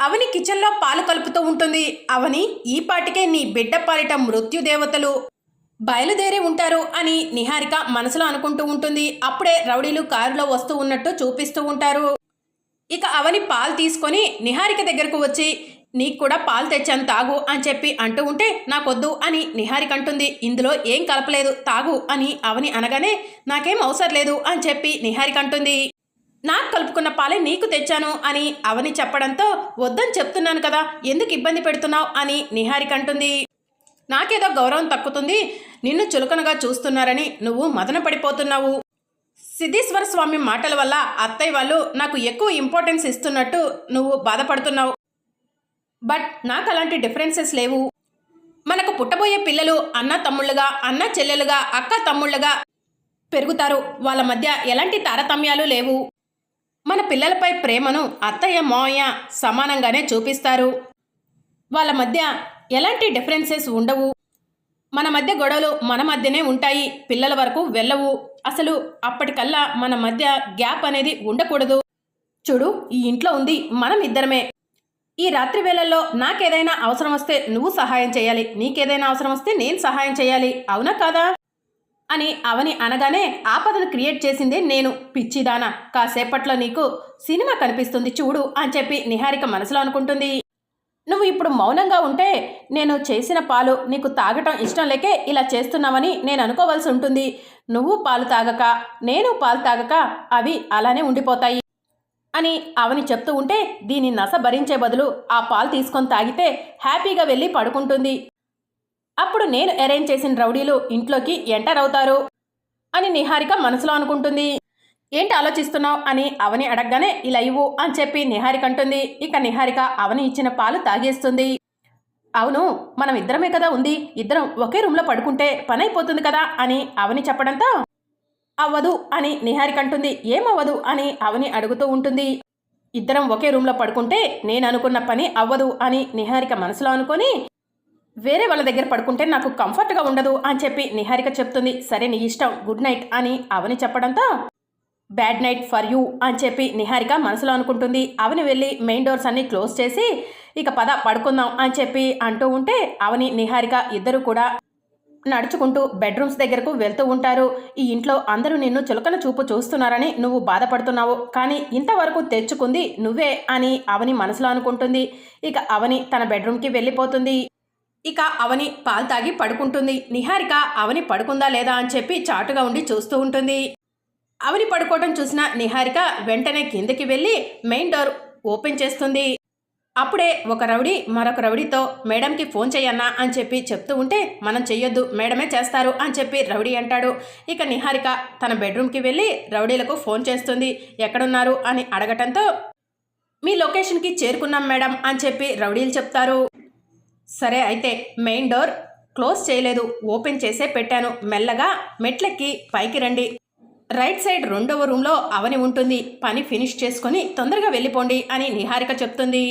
అవని కిచెన్లో పాలు కలుపుతూ ఉంటుంది. అవని ఈ పాటికే నీ బిడ్డ పాలిట మృత్యుదేవతలు బయలుదేరి ఉంటారు అని నిహారిక మనసులో అనుకుంటూ ఉంటుంది. అప్పుడే రౌడీలు కారులో వస్తూ ఉన్నట్టు చూపిస్తూ ఉంటారు. ఇక అవని పాలు తీసుకొని నిహారిక దగ్గరకు వచ్చి నీకు కూడా పాలు తెచ్చాను తాగు అని చెప్పి అంటూ ఉంటే నాకొద్దు అని నిహారిక అంటుంది. ఇందులో ఏం కలపలేదు తాగు అని అవని అనగానే నాకేం అవసరం లేదు అని చెప్పి నిహారిక అంటుంది. నాకు కలుపుకున్న పాలే నీకు తెచ్చాను అని అవని చెప్పడంతో వద్దని చెప్తున్నాను కదా ఎందుకు ఇబ్బంది పెడుతున్నావు అని నిహారిక అంటుంది. నాకేదో గౌరవం తక్కుతుంది నిన్ను చులకనగా చూస్తున్నారని నువ్వు మదన పడిపోతున్నావు. సిద్ధేశ్వర స్వామి మాటల వల్ల అత్తయ్య వాళ్ళు నాకు ఎక్కువ ఇంపార్టెన్స్ ఇస్తున్నట్టు నువ్వు బాధపడుతున్నావు. బట్ నాకు అలాంటి డిఫరెన్సెస్ లేవు. మనకు పుట్టబోయే పిల్లలు అన్న తమ్ముళ్ళుగా అన్న చెల్లెలుగా అక్క తమ్ముళ్ళుగా పెరుగుతారు. వాళ్ళ మధ్య ఎలాంటి తారతమ్యాలు లేవు. మన పిల్లలపై ప్రేమను అత్తయ్య మావయ్య సమానంగానే చూపిస్తారు. వాళ్ళ మధ్య ఎలాంటి డిఫరెన్సెస్ ఉండవు. మన మధ్య గొడవలు మన మధ్యనే ఉంటాయి. పిల్లల వరకు వెళ్ళవు. అసలు అప్పటికల్లా మన మధ్య గ్యాప్ అనేది ఉండకూడదు. చూడు ఈ ఇంట్లో ఉంది మనం ఇద్దరమే. ఈ రాత్రి వేళల్లో నాకేదైనా అవసరం వస్తే నువ్వు సహాయం చేయాలి. నీకేదైనా అవసరం వస్తే నేను సహాయం చేయాలి. అవునా కాదా? అని అవని అనగానే ఆపదను క్రియేట్ చేసిందే నేను పిచ్చిదానా. కాసేపట్లో నీకు సినిమా కనిపిస్తుంది చూడు అని చెప్పి నిహారిక మనసులో అనుకుంటుంది. నువ్వు ఇప్పుడు మౌనంగా ఉంటే నేను చేసిన పాలు నీకు తాగటం ఇష్టం లేకే ఇలా చేస్తున్నావని నేను అనుకోవాల్సి ఉంటుంది. నువ్వు పాలు తాగక నేను పాలు తాగక అవి అలానే ఉండిపోతాయి అని అవని చెప్తూ ఉంటే దీని నస భరించే బదులు ఆ పాలు తీసుకొని తాగితే హ్యాపీగా వెళ్ళి పడుకుంటుంది. అప్పుడు నేను అరేంజ్ చేసిన రౌడీలు ఇంట్లోకి ఎంటర్ అవుతారు అని నిహారిక మనసులో అనుకుంటుంది. ఏంటి ఆలోచిస్తున్నావు అని అవని అడగగానే ఇలా ఇవ్వు అని చెప్పి నిహారిక అంటుంది. ఇక నిహారిక అవని ఇచ్చిన పాలు తాగేస్తుంది. అవును మనం ఇద్దరమే కదా ఉంది. ఇద్దరం ఒకే రూమ్లో పడుకుంటే పని అయిపోతుంది కదా అని అవని చెప్పడంతో అవ్వదు అని నిహారిక అంటుంది. ఏమవ్వదు అని అవని అడుగుతూ ఉంటుంది. ఇద్దరం ఒకే రూమ్లో పడుకుంటే నేను అనుకున్న పని అవ్వదు అని నిహారిక మనసులో అనుకొని వేరే వాళ్ళ దగ్గర పడుకుంటే నాకు కంఫర్ట్గా ఉండదు అని చెప్పి నిహారిక చెప్తుంది. సరే నీ ఇష్టం గుడ్ నైట్ అని అవని చెప్పడంతో బ్యాడ్ నైట్ ఫర్ యూ అని చెప్పి నిహారిక మనసులో అనుకుంటుంది. అవని వెళ్ళి మెయిన్ డోర్స్ అన్ని క్లోజ్ చేసి ఇక పద పడుకుందాం అని చెప్పి అంటూ ఉంటే అవని నిహారిక ఇద్దరు కూడా నడుచుకుంటూ బెడ్రూమ్స్ దగ్గరకు వెళ్తూ ఉంటారు. ఈ ఇంట్లో అందరూ నిన్ను చులకన చూపు చూస్తున్నారని నువ్వు బాధపడుతున్నావు. కానీ ఇంతవరకు తెచ్చుకుంది నువ్వే అని అవని మనసులో అనుకుంటుంది. ఇక అవని తన బెడ్రూమ్కి వెళ్ళిపోతుంది. ఇక అవని పాలు తాగి పడుకుంటుంది. నిహారిక అవని పడుకుందా లేదా అని చెప్పి చాటుగా ఉండి చూస్తూ ఉంటుంది. అవని పడుకోవటం చూసిన నిహారిక వెంటనే కిందకి వెళ్ళి మెయిన్ డోర్ ఓపెన్ చేస్తుంది. అప్పుడే ఒక రౌడీ మరొక రౌడీతో మేడంకి ఫోన్ చేయన్నా అని చెప్పి చెప్తూ ఉంటే మనం చెయ్యొద్దు మేడమే చేస్తారు అని చెప్పి రౌడీ అంటాడు. ఇక నిహారిక తన బెడ్రూమ్కి వెళ్ళి రౌడీలకు ఫోన్ చేస్తుంది. ఎక్కడున్నారు? అని అడగటంతో మీ లొకేషన్కి చేరుకున్నాం మేడం అని చెప్పి రౌడీలు చెప్తారు. సరే అయితే మెయిన్ డోర్ క్లోజ్ చేయలేదు. ఓపెన్ చేసే పెట్టాను. మెల్లగా మెట్లెక్కి పైకి రండి. రైట్ సైడ్ రెండవ రూమ్లో అవని ఉంటుంది. పని ఫినిష్ చేసుకొని తొందరగా వెళ్ళిపోండి అని నిహారిక చెప్తుంది.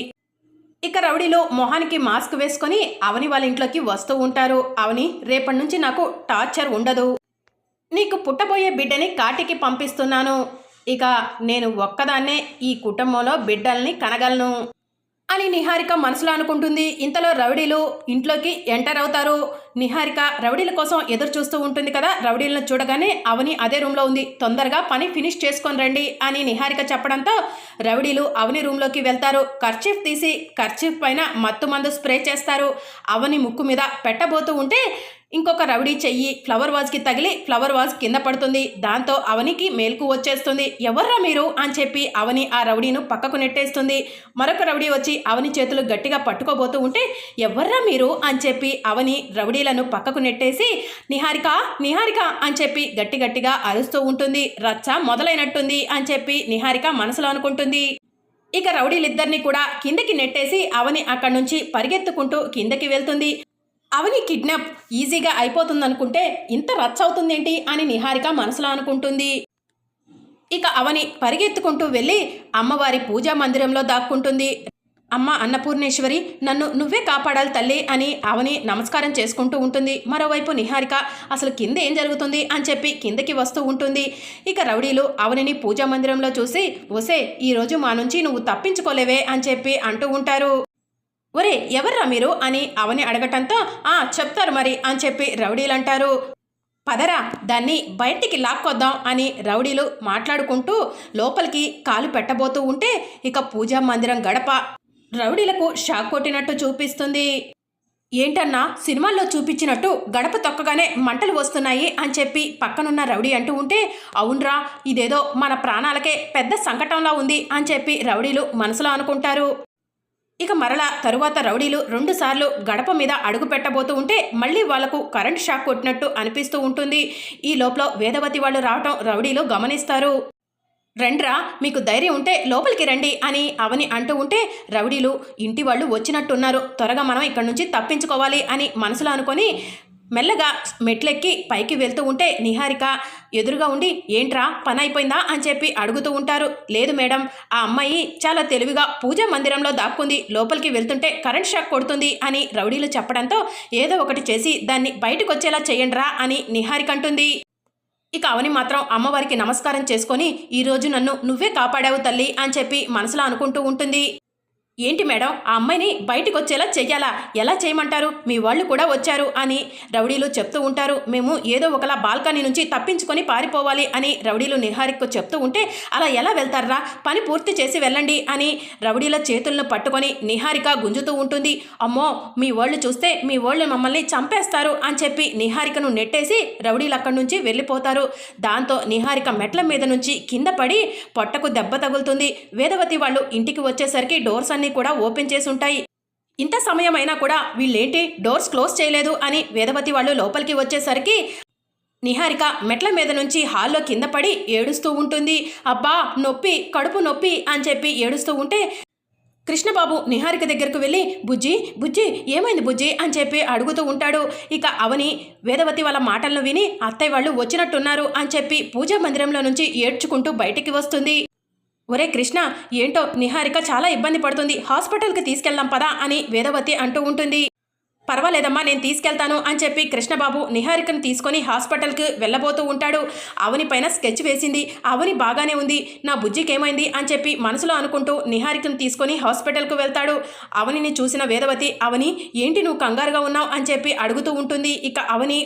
ఇక రౌడీలో మొహానికి మాస్క్ వేసుకొని అవని వాళ్ళ ఇంట్లోకి వస్తూ ఉంటారు. అవని రేపటి నుంచి నాకు టార్చర్ ఉండదు. నీకు పుట్టబోయే బిడ్డని కాటికి పంపిస్తున్నాను. ఇక నేను ఒక్కదాన్నే ఈ కుటుంబంలో బిడ్డల్ని కనగలను. అని నిహారిక మనసులో అనుకుంటుంది. ఇంతలో రౌడీలు ఇంట్లోకి ఎంటర్ అవుతారు. నిహారిక రౌడీల కోసం ఎదురు చూస్తూ ఉంటుంది కదా? రౌడీలను చూడగానే అవని అదే రూమ్లో ఉంది. తొందరగా పని ఫినిష్ చేసుకొని రండి అని నిహారిక చెప్పడంతో రౌడీలు అవని రూమ్లోకి వెళ్తారు. కర్చీఫ్ తీసి కర్చీఫ్ పైన మత్తు మందు స్ప్రే చేస్తారు. అవని ముక్కు మీద పెట్టబోతూ ఉంటే ఇంకొక రౌడీ చెయ్యి ఫ్లవర్ వాజ్కి తగిలి ఫ్లవర్ వాజ్ కింద పడుతుంది. దాంతో అవనికి మేల్కు వచ్చేస్తుంది. ఎవర్రా మీరు? అని చెప్పి అవని ఆ రౌడీను పక్కకు నెట్టేస్తుంది. మరొక రౌడీ వచ్చి అవని చేతులు గట్టిగా పట్టుకోబోతూ ఉంటే ఎవర్రా మీరు? అని చెప్పి అవని రౌడీలను పక్కకు నెట్టేసి నిహారిక నిహారిక అని చెప్పి గట్టి గట్టిగా అరుస్తూ ఉంటుంది. రచ్చ మొదలైనట్టుంది అని చెప్పి నిహారిక మనసులో అనుకుంటుంది. ఇక రౌడీలిద్దరిని కూడా కిందకి నెట్టేసి అవని అక్కడి నుంచి పరిగెత్తుకుంటూ కిందకి వెళ్తుంది. అవని కిడ్నాప్ ఈజీగా అయిపోతుందనుకుంటే ఇంత రచ్చ అవుతుందేంటి అని నిహారిక మనసులో అనుకుంటుంది. ఇక అవని పరిగెత్తుకుంటూ వెళ్ళి అమ్మవారి పూజా మందిరంలో దాక్కుంటుంది. అమ్మ అన్నపూర్ణేశ్వరి నన్ను నువ్వే కాపాడాలి తల్లి అని అవని నమస్కారం చేసుకుంటూ ఉంటుంది. మరోవైపు నిహారిక అసలు కింద ఏం జరుగుతుంది అని చెప్పి కిందకి వస్తూ ఉంటుంది. ఇక రౌడీలు అవనిని పూజా మందిరంలో చూసి ఒసే ఈరోజు మా నుంచి నువ్వు తప్పించుకోలేవే అని చెప్పి అంటూ ఉంటారు. ఒరే ఎవర్రా మీరు? అని అవని అడగటంతో ఆ చెప్తారు మరి అని చెప్పి రౌడీలు అంటారు. పదరా దాన్ని బయటికి లాక్కొద్దాం అని రౌడీలు మాట్లాడుకుంటూ లోపలికి కాలు పెట్టబోతూ ఉంటే ఇక పూజా మందిరం గడప రౌడీలకు షాక్ కొట్టినట్టు చూపిస్తుంది. ఏంటన్నా సినిమాల్లో చూపించినట్టు గడప తొక్కగానే మంటలు వస్తున్నాయి అని చెప్పి పక్కనున్న రౌడీ అంటూ ఉంటే అవునరా ఇదేదో మన ప్రాణాలకే పెద్ద సంకటంలా ఉంది అని చెప్పి రౌడీలు మనసులో అనుకుంటారు. ఇక మరలా తరువాత రౌడీలు రెండుసార్లు గడప మీద అడుగు పెట్టబోతూ ఉంటే మళ్ళీ వాళ్ళకు కరెంట్ షాక్ కొట్టినట్టు అనిపిస్తూ ఉంటుంది. ఈ లోపల వేదవతి వాళ్ళు రావటం రౌడీలు గమనిస్తారు. రండ్రా మీకు ధైర్యం ఉంటే లోపలికి రండి అని అవని అంటూ ఉంటే రౌడీలు ఇంటి వాళ్ళు వచ్చినట్టున్నారు. త్వరగా మనం ఇక్కడి నుంచి తప్పించుకోవాలి అని మనసులో అనుకొని మెల్లగా మెట్లెక్కి పైకి వెళ్తూ ఉంటే నిహారిక ఎదురుగా ఉండి ఏంట్రా? పని అయిపోయిందా? అని చెప్పి అడుగుతూ ఉంటారు. లేదు మేడం ఆ అమ్మాయి చాలా తెలివిగా పూజా మందిరంలో దాక్కుంది. లోపలికి వెళ్తుంటే కరెంట్ షాక్ కొడుతుంది అని రౌడీలు చెప్పడంతో ఏదో ఒకటి చేసి దాన్ని బయటకు వచ్చేలా చేయండిరా అని నిహారిక అంటుంది. ఇక అవని మాత్రం అమ్మవారికి నమస్కారం చేసుకొని ఈరోజు నన్ను నువ్వే కాపాడావు తల్లి అని చెప్పి మనసులో అనుకుంటూ ఉంటుంది. ఏంటి మేడం? ఆ అమ్మాయిని బయటకు వచ్చేలా చెయ్యాలా? ఎలా చేయమంటారు? మీ వాళ్ళు కూడా వచ్చారు అని రౌడీలు చెప్తూ ఉంటారు. మేము ఏదో ఒకలా బాల్కనీ నుంచి తప్పించుకొని పారిపోవాలి అని రౌడీలు నిహారిక్కు చెప్తూ ఉంటే అలా ఎలా వెళ్తారా పని పూర్తి చేసి వెళ్ళండి అని రౌడీల చేతులను పట్టుకొని నిహారిక గుంజుతూ ఉంటుంది. అమ్మో మీ వాళ్ళు చూస్తే మీ వాళ్ళు మమ్మల్ని చంపేస్తారు అని చెప్పి నిహారికను నెట్టేసి రౌడీలు అక్కడి నుంచి వెళ్ళిపోతారు. దాంతో నిహారిక మెట్ల మీద నుంచి కింద పడి పొట్టకు దెబ్బ తగులుతుంది. వేదవతి వాళ్ళు ఇంటికి వచ్చేసరికి డోర్స్ అన్ని కూడా ఓపెన్ చేసి ఉంటాయి. ఇంత సమయం అయినా కూడా వీళ్ళేంటి? డోర్స్ క్లోజ్ చేయలేదు అని వేదవతి వాళ్ళు లోపలికి వచ్చేసరికి నిహారిక మెట్ల మీద నుంచి హాల్లో కింద పడి ఏడుస్తూ ఉంటుంది. అబ్బా నొప్పి కడుపు నొప్పి అని చెప్పి ఏడుస్తూ ఉంటే కృష్ణబాబు నిహారిక దగ్గరకు వెళ్ళి బుజ్జి బుజ్జి ఏమైంది బుజ్జి? అని చెప్పి అడుగుతూ ఉంటాడు. ఇక అవని వేదవతి వాళ్ళ మాటలను విని అత్తయ్య వాళ్ళు వచ్చినట్టున్నారు అని చెప్పి పూజా మందిరంలో నుంచి ఏడ్చుకుంటూ బయటికి వస్తుంది. ఒరే కృష్ణ ఏంటో నిహారిక చాలా ఇబ్బంది పడుతుంది. హాస్పిటల్కి తీసుకెళ్దాం పదా అని వేదవతి అంటూ ఉంటుంది. పర్వాలేదమ్మా నేను తీసుకెళ్తాను అని చెప్పి కృష్ణబాబు నిహారికను తీసుకొని హాస్పిటల్కి వెళ్ళబోతూ ఉంటాడు. అవనిపైన స్కెచ్ వేసింది. అవని బాగానే ఉంది. నా బుజ్జికి ఏమైంది అని చెప్పి మనసులో అనుకుంటూ నిహారికను తీసుకొని హాస్పిటల్కు వెళ్తాడు. అవనిని చూసిన వేదవతి అవని ఏంటి నువ్వు కంగారుగా ఉన్నావు? అని చెప్పి అడుగుతూ ఉంటుంది. ఇక అవని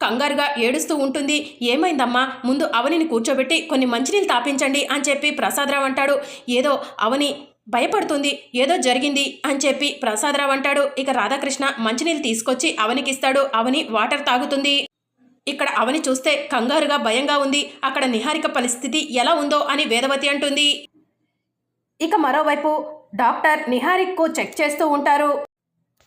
కంగారుగా ఏడుస్తూ ఉంటుంది. ఏమైందమ్మా? ముందు అవనిని కూర్చోబెట్టి కొన్ని మంచినీళ్ళు తాపించండి అని చెప్పి ప్రసాదరావు అంటాడు. ఏదో అవని భయపడుతుంది ఏదో జరిగింది అని చెప్పి ప్రసాదరావు అంటాడు. ఇక రాధాకృష్ణ మంచినీళ్ళు తీసుకొచ్చి అవనికిస్తాడు. అవని వాటర్ తాగుతుంది. ఇక్కడ అవని చూస్తే కంగారుగా భయంగా ఉంది. అక్కడ నిహారిక పరిస్థితి ఎలా ఉందో అని వేదవతి అంటుంది. ఇక మరోవైపు డాక్టర్ నిహారిక్కు చెక్ చేస్తూ ఉంటారు.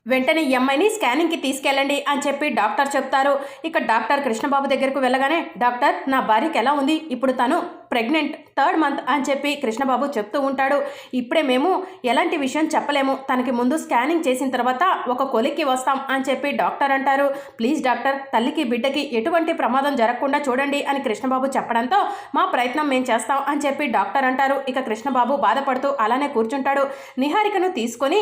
వెంటనే ఈ అమ్మాయిని స్కానింగ్కి తీసుకెళ్ళండి అని చెప్పి డాక్టర్ చెప్తారు. ఇక డాక్టర్ కృష్ణబాబు దగ్గరకు వెళ్ళగానే డాక్టర్ నా భార్యకి ఎలా ఉంది? ఇప్పుడు తను ప్రెగ్నెంట్ థర్డ్ మంత్ అని చెప్పి కృష్ణబాబు చెప్తూ ఉంటాడు. ఇప్పుడే మేము ఎలాంటి విషయం చెప్పలేము. తనకి ముందు స్కానింగ్ చేసిన తర్వాత ఒక కొలిక్కి వస్తాం అని చెప్పి డాక్టర్ అంటారు. ప్లీజ్ డాక్టర్ తల్లికి బిడ్డకి ఎటువంటి ప్రమాదం జరగకుండా చూడండి అని కృష్ణబాబు చెప్పడంతో మా ప్రయత్నం మేము చేస్తాం అని చెప్పి డాక్టర్ అంటారు. ఇక కృష్ణబాబు బాధపడుతూ అలానే కూర్చుంటాడు. నిహారికను తీసుకొని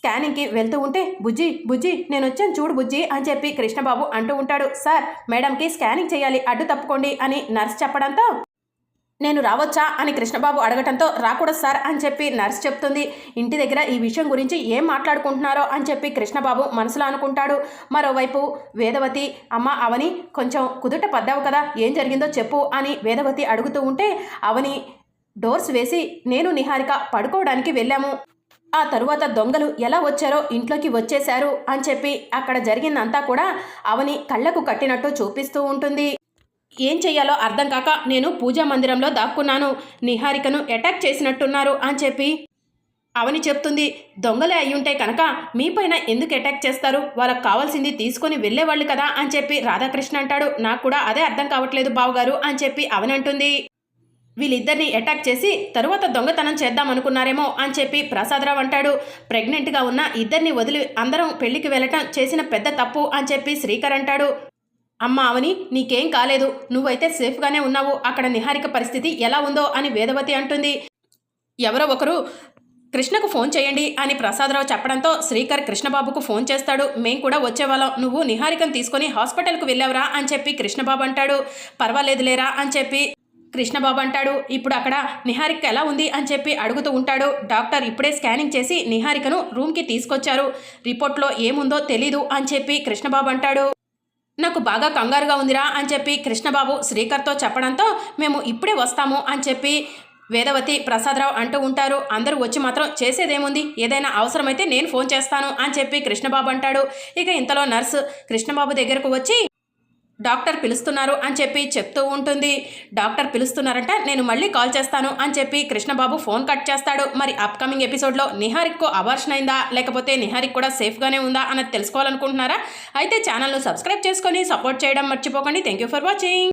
స్కానింగ్కి వెళ్తూ ఉంటే బుజ్జి బుజ్జి నేను వచ్చాను చూడు బుజ్జి అని చెప్పి కృష్ణబాబు అంటూ ఉంటాడు. సార్ మేడంకి స్కానింగ్ చేయాలి అడ్డు తప్పుకోండి అని నర్స్ చెప్పడంతో నేను రావచ్చా అని కృష్ణబాబు అడగటంతో రాకూడదు సార్ అని చెప్పి నర్స్ చెప్తుంది. ఇంటి దగ్గర ఈ విషయం గురించి ఏం మాట్లాడుకుంటున్నారో అని చెప్పి కృష్ణబాబు మనసులో అనుకుంటాడు. మరోవైపు వేదవతి అమ్మ అవని కొంచెం కుదుట పడ్డావు కదా ఏం జరిగిందో చెప్పు అని వేదవతి అడుగుతూ ఉంటే అవని డోర్స్ వేసి నేను నిహారిక పడుకోవడానికి వెళ్ళాము. ఆ తరువాత దొంగలు ఎలా వచ్చారో ఇంట్లోకి వచ్చేశారు అని చెప్పి అక్కడ జరిగిందంతా కూడా అవని కళ్ళకు కట్టినట్టు చూపిస్తూ ఉంటుంది. ఏం చెయ్యాలో అర్థం కాక నేను పూజా మందిరంలో దాక్కున్నాను. నిహారికను అటాక్ చేసినట్టున్నారు అని చెప్పి అవని చెప్తుంది. దొంగలే అయ్యుంటే కనుక మీపైన ఎందుకు అటాక్ చేస్తారు? వాళ్ళకి కావాల్సింది తీసుకొని వెళ్ళేవాళ్ళు కదా అని చెప్పి రాధాకృష్ణ అంటాడు. నాకు కూడా అదే అర్థం కావట్లేదు బావగారు అని చెప్పి అవనంటుంది వీళ్ళిద్దరిని అటాక్ చేసి తరువాత దొంగతనం చేద్దాం అనుకున్నారేమో అని చెప్పి ప్రసాదరావు అంటాడు. ప్రెగ్నెంట్గా ఉన్న ఇద్దరిని వదిలి అందరం పెళ్ళికి వెళ్ళటం చేసిన పెద్ద తప్పు అని చెప్పి శ్రీకర్ అంటాడు. అమ్మ అవని నీకేం కాలేదు. నువ్వైతే సేఫ్గానే ఉన్నావు. అక్కడ నిహారిక పరిస్థితి ఎలా ఉందో అని వేదవతి అంటుంది. ఎవరో ఒకరు కృష్ణకు ఫోన్ చేయండి అని ప్రసాదరావు చెప్పడంతో శ్రీకర్ కృష్ణబాబుకు ఫోన్ చేస్తాడు. మేం కూడా వచ్చేవాళ్ళం. నువ్వు నిహారికను తీసుకొని హాస్పిటల్కు వెళ్ళావురా అని చెప్పి కృష్ణబాబు అంటాడు. పర్వాలేదులేరా అని చెప్పి కృష్ణబాబు అంటాడు ఇప్పుడు అక్కడ నిహారిక ఎలా ఉంది? అని చెప్పి అడుగుతూ ఉంటాడు. డాక్టర్ ఇప్పుడే స్కానింగ్ చేసి నిహారికను రూమ్కి తీసుకొచ్చారు. రిపోర్ట్లో ఏముందో తెలీదు అని చెప్పి కృష్ణబాబు అంటాడు. నాకు బాగా కంగారుగా ఉందిరా అని చెప్పి కృష్ణబాబు శ్రీకర్తో చెప్పడంతో మేము ఇప్పుడే వస్తాము అని చెప్పి వేదవతి ప్రసాదరావు అంటూ ఉంటారు. అందరూ వచ్చి మాత్రం చేసేదేముంది? ఏదైనా అవసరమైతే నేను ఫోన్ చేస్తాను అని చెప్పి కృష్ణబాబు అంటాడు. ఇక ఇంతలో నర్సు కృష్ణబాబు దగ్గరకు వచ్చి డాక్టర్ పిలుస్తున్నారు అని చెప్పి చెప్తూ ఉంటుంది. డాక్టర్ పిలుస్తున్నారంట నేను మళ్ళీ కాల్ చేస్తాను అని చెప్పి కృష్ణబాబు ఫోన్ కట్ చేస్తాడు. మరి అప్కమింగ్ ఎపిసోడ్లో నిహారిక్కు అబార్షన్ అయిందా? లేకపోతే నిహారిక్ కూడా సేఫ్గానే ఉందా అన్నది తెలుసుకోవాలనుకుంటున్నారా? అయితే ఛానల్ను సబ్స్క్రైబ్ చేసుకొని సపోర్ట్ చేయడం మర్చిపోకండి. Thank you for watching